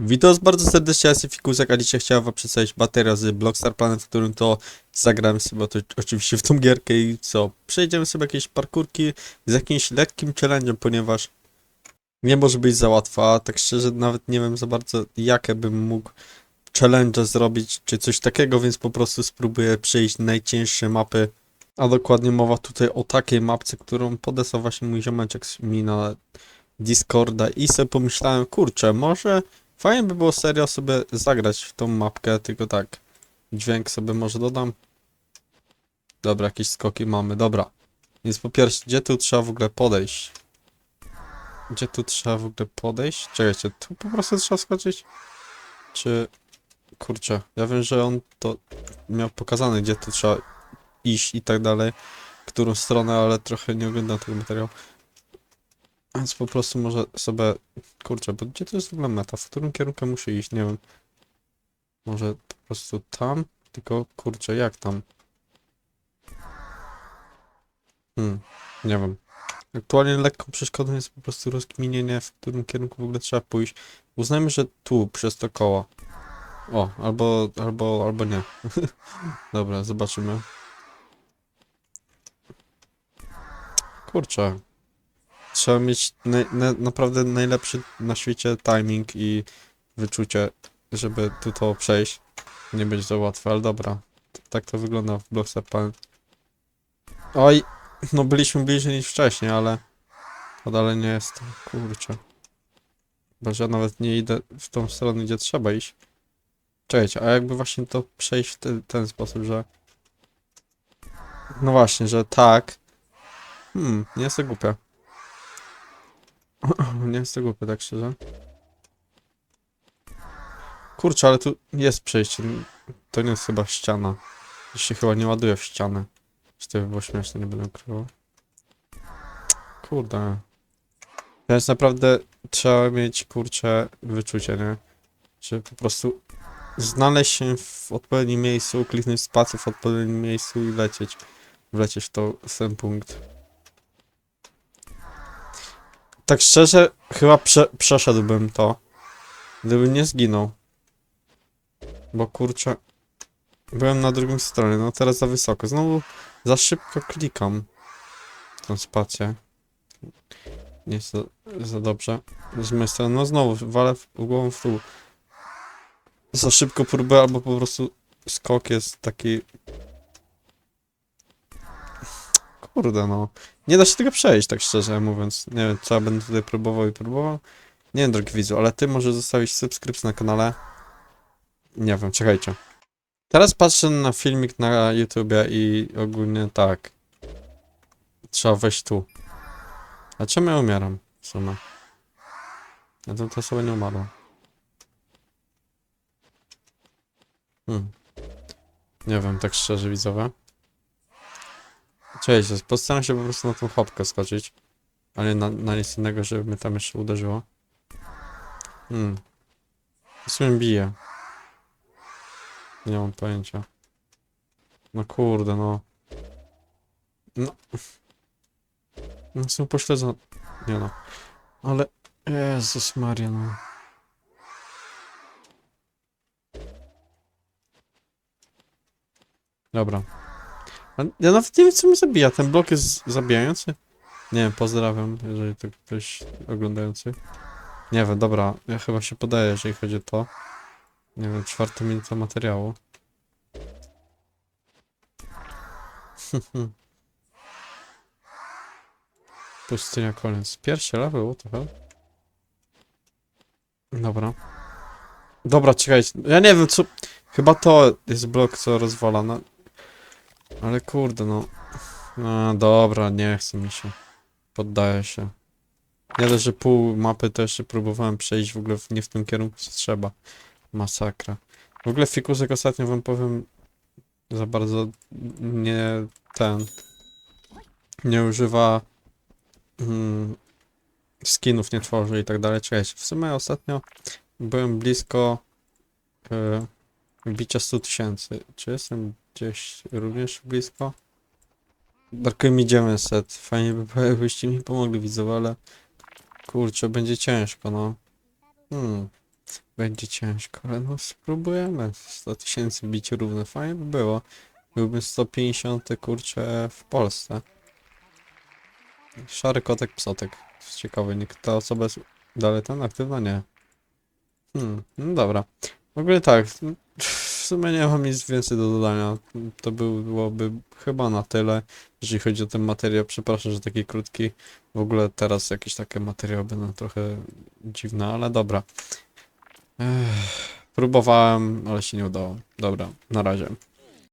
Witam was bardzo serdecznie, ja jestem Fikusek, a dzisiaj chciałem wam przedstawić baterię z Blockstar Planet, w którym to zagramy sobie to oczywiście w tą gierkę i co, przejdziemy sobie jakieś parkurki z jakimś lekkim challenge'em, ponieważ nie może być za łatwo, a tak szczerze nawet nie wiem za bardzo jakie bym mógł challenge zrobić, czy coś takiego, więc po prostu spróbuję przejść najcięższe mapy, a dokładnie mowa tutaj o takiej mapce, którą podesłał właśnie mój ziomeczek mi na Discorda i sobie pomyślałem, kurczę, może Fajnie by było serio sobie zagrać w tą mapkę, tylko tak. Dźwięk sobie może dodam. Dobra, jakieś skoki mamy, dobra. Więc po pierwsze, gdzie tu trzeba w ogóle podejść? Gdzie tu trzeba w ogóle podejść? Czekajcie, tu po prostu trzeba skoczyć? Czy... Kurczę, ja wiem, że on to miał pokazane, gdzie tu trzeba iść i tak dalej. Którą stronę, ale trochę nie oglądam tego materiału. Więc po prostu może sobie Kurczę, bo gdzie to jest w ogóle meta? W którym kierunku muszę iść? Nie wiem. Może po prostu tam? Tylko kurczę, jak tam? Hmm, nie wiem. Aktualnie lekką przeszkodą jest po prostu rozkminienie, w którym kierunku w ogóle trzeba pójść. Uznajmy, że tu, przez to koło. O, albo, albo, albo nie. Dobra, zobaczymy. Kurczę, trzeba mieć naj, na, naprawdę najlepszy na świecie timing i wyczucie, żeby tu to przejść. Nie będzie to łatwe, ale dobra. Tak to wygląda w Blockstar Planet. Oj, no byliśmy bliżej niż wcześniej, ale to dalej nie jest. Kurczę. Bo ja nawet nie idę w tą stronę, gdzie trzeba iść. Czekajcie, a jakby właśnie to przejść w ten, ten sposób, że... No właśnie, że tak. Hmm, nie jest to głupie. Nie jest to głupie, tak szczerze. Kurczę, ale tu jest przejście. To nie jest chyba ściana. To się chyba nie ładuje w ścianę. Czy to by było śmieszne, nie będę ukrywał. Kurde. Więc naprawdę trzeba mieć, kurczę, wyczucie, nie? Żeby po prostu znaleźć się w odpowiednim miejscu, kliknąć spację w odpowiednim miejscu i lecieć. Wlecieć w, to, w ten punkt. Tak szczerze, chyba prze, przeszedłbym to, gdybym nie zginął. Bo kurczę, byłem na drugim stronie, no teraz za wysoko. Znowu za szybko klikam tą spację. Nie jest za, za dobrze. Z mojej strony, no znowu walę w, głową w dół. Za szybko próbuję, albo po prostu skok jest taki... Kurde no. Nie da się tego przejść, tak szczerze mówiąc. Nie wiem, trzeba będę tutaj próbował i próbował. Nie wiem, drogi widzu, ale ty możesz zostawić subskrypcję na kanale. Nie wiem, czekajcie. Teraz patrzę na filmik na YouTubie i ogólnie tak. Trzeba wejść tu. A czemu ja umieram w sumie? Ja to ta osoba nie umarła. Hmm. Nie wiem, tak szczerze widzowie. Cześć, postaram się po prostu na tą chopkę skoczyć. Ale na, na nic innego, żeby mnie tam jeszcze uderzyło. Hmm. W sumie bije. Nie mam pojęcia. No kurde, no. No. No są pośledzone. Nie no. Ale... Jezus Maria, no. Dobra. Ja nawet nie wiem, co mnie zabija. Ten blok jest zabijający? Nie wiem, pozdrawiam, jeżeli to ktoś oglądający. Nie wiem, dobra, ja chyba się podaję, jeżeli chodzi o to. Nie wiem, czwarta minuta materiału. Pustynia koniec. Pierwszy level, what the hell? Dobra. Dobra, czekajcie. Ja nie wiem, co... Chyba to jest blok, co rozwala, no. Ale kurde, no. No dobra, nie chce mi się. Poddaję się. Nie dość, że pół mapy to jeszcze próbowałem przejść w ogóle w, nie w tym kierunku, co trzeba. Masakra. W ogóle Fikusek ostatnio wam powiem za bardzo nie ten nie używa mm, skinów, nie tworzy i tak dalej. Czekajcie, w sumie ostatnio byłem blisko y, bicia 100 tysięcy. Czy jestem gdzieś również blisko? Brakuje mi 900. Fajnie by jakbyście mi pomogli widzowie, ale kurczę, będzie ciężko, no. Hmm. Będzie ciężko, ale no spróbujemy. 100 tysięcy bić równo, fajnie by było. Byłbym 150 kurczę w Polsce. Szary kotek, psotek. Ciekawy, nikt ta osoba jest dalej tam aktywna? Nie. Hmm, no dobra. W ogóle tak, sumie nie mam nic więcej do dodania. To byłoby chyba na tyle, jeżeli chodzi o ten materiał. Przepraszam, że taki krótki. W ogóle teraz jakieś takie materiały będą trochę dziwne, ale dobra. Ech, próbowałem, ale się nie udało. Dobra, na razie.